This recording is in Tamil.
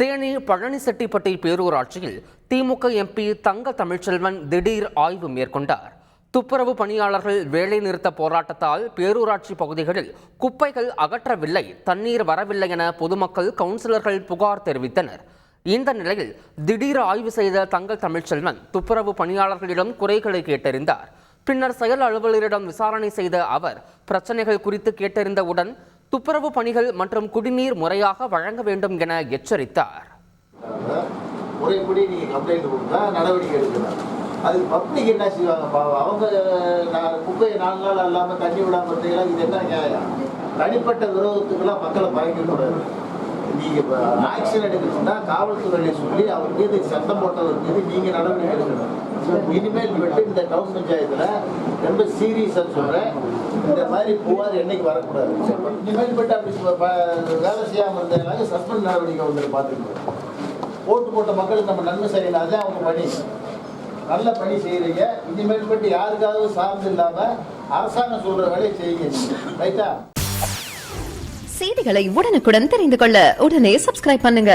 தேனி பழனிசெட்டிப்பட்டி பேரூராட்சியில் திமுக எம்பி தங்க தமிழ்ச்செல்வன் திடீர் ஆய்வு மேற்கொண்டார். துப்புரவு பணியாளர்கள் வேலைநிறுத்த போராட்டத்தால் பேரூராட்சி பகுதிகளில் குப்பைகள் அகற்றவில்லை தண்ணீர் வரவில்லை என பொதுமக்கள் கவுன்சிலர்கள் புகார் தெரிவித்தனர். இந்த நிலையில் திடீர் ஆய்வு செய்த தங்கள் தமிழ்ச்செல்வன் துப்புரவு பணியாளர்களிடம் குறைகளை கேட்டறிந்தார். பின்னர் செயல் அலுவலரிடம் விசாரணை செய்த அவர் பிரச்சனைகள் குறித்து கேட்டறிந்தவுடன் துப்புரவு பணிகள் மற்றும் குடிநீர் முறையாக வழங்க வேண்டும் என எச்சரித்தார். முறைப்படி நீங்கள் கம்ப்ளைண்ட் கொடுத்தா நடவடிக்கை எடுக்கணும் அது பப்ளிக் என்ன செய்வாங்க? அவங்க நான் குப்பையை நாலு நாள் இல்லாமல் தண்ணி விடாமல் இருந்தீங்களா இது என்ன நியாயம்? தனிப்பட்ட விரோதத்துக்கெல்லாம் மக்களை பயக்கக்கூடாது நீங்கள் இப்போ ஆக்ஷன் எடுக்கணும்னா காவல்துறையை சொல்லி அவர் மீது சத்தம் போட்டவர் மீது நீங்கள் நடவடிக்கை எடுக்கணும். இனிமேல் விட்டு இந்த டவுன் பஞ்சாயத்தில் ரொம்ப சீரியஸாக சொல்கிறேன் மாதிரி புகார் என்னைக்கு வரக்கூடாது. இனிமேல் விட்டு அப்படி வேலை செய்யாமல் இருந்ததுனால சஸ்பெண்ட் நடவடிக்கை வந்து பார்த்துக்கணும். ஓட்டு போட்ட மக்களுக்கு நம்ம நன்மை செய்யணும் அதுதான் அவங்க பணி. நல்ல பணி செய்கிறீங்க இனிமேல் பட்டு யாருக்காவது சார்ந்து இல்லாமல் அரசாங்கம் சொல்கிற வேலையை செய்யுங்க ரைட்டா? செய்திகளை உடனுக்குடன் தெரிந்து கொள்ள உடனே சப்ஸ்கிரைப் பண்ணுங்க.